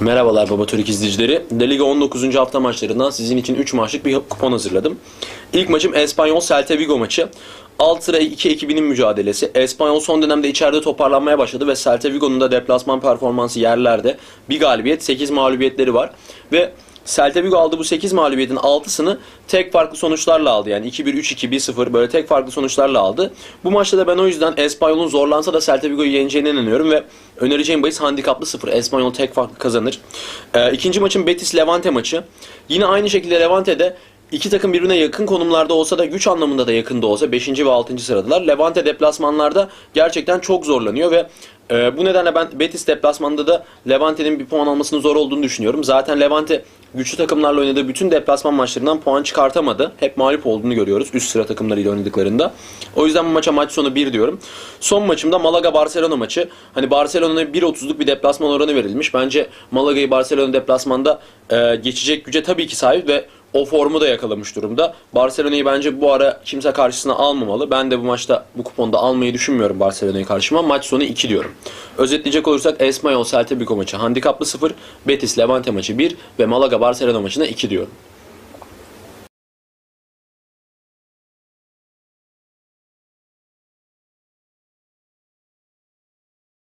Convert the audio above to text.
Merhabalar Baba Türk izleyicileri. La Liga 19. hafta maçlarından sizin için 3 maçlık bir kupon hazırladım. İlk maçım Espanyol Celta Vigo maçı. 6 sıra 2 ekibinin mücadelesi. Espanyol son dönemde içeride toparlanmaya başladı ve Celta Vigo'nun da deplasman performansı yerlerde. Bir galibiyet, 8 mağlubiyetleri var. Ve Celta Vigo aldı bu 8 mağlubiyetin 6'sını tek farklı sonuçlarla aldı. Yani 2-1, 3-2, 1-0 böyle tek farklı sonuçlarla aldı. Bu maçta da ben o yüzden Espanyol'un zorlansa da Celta Vigo'yu yeneceğine inanıyorum ve önereceğim bahis handikaplı 0. Espanyol tek farklı kazanır. Ee, ikinci maçın Betis Levante maçı. Yine aynı şekilde Levante'de İki takım birbirine yakın konumlarda olsa da güç anlamında da yakında olsa 5. ve 6. sıradalar. Levante deplasmanlarda gerçekten çok zorlanıyor ve e, bu nedenle ben Betis deplasmanında da Levante'nin bir puan almasının zor olduğunu düşünüyorum. Zaten Levante güçlü takımlarla oynadığı bütün deplasman maçlarından puan çıkartamadı. Hep mağlup olduğunu görüyoruz üst sıra takımlarıyla oynadıklarında. O yüzden bu maça maç sonu 1 diyorum. Son maçımda Malaga-Barcelona maçı. Hani Barcelona'ya 1.30'luk bir deplasman oranı verilmiş. Bence Malaga'yı Barcelona deplasmanda e, geçecek güce tabii ki sahip ve o formu da yakalamış durumda. Barcelona'yı bence bu ara kimse karşısına almamalı. Ben de bu maçta bu kuponda almayı düşünmüyorum Barcelona'yı karşıma. Maç sonu 2 diyorum. Özetleyecek olursak Espanyol Celta Vigo maçı handikaplı 0, Betis Levante maçı 1 ve Malaga Barcelona maçına 2 diyorum.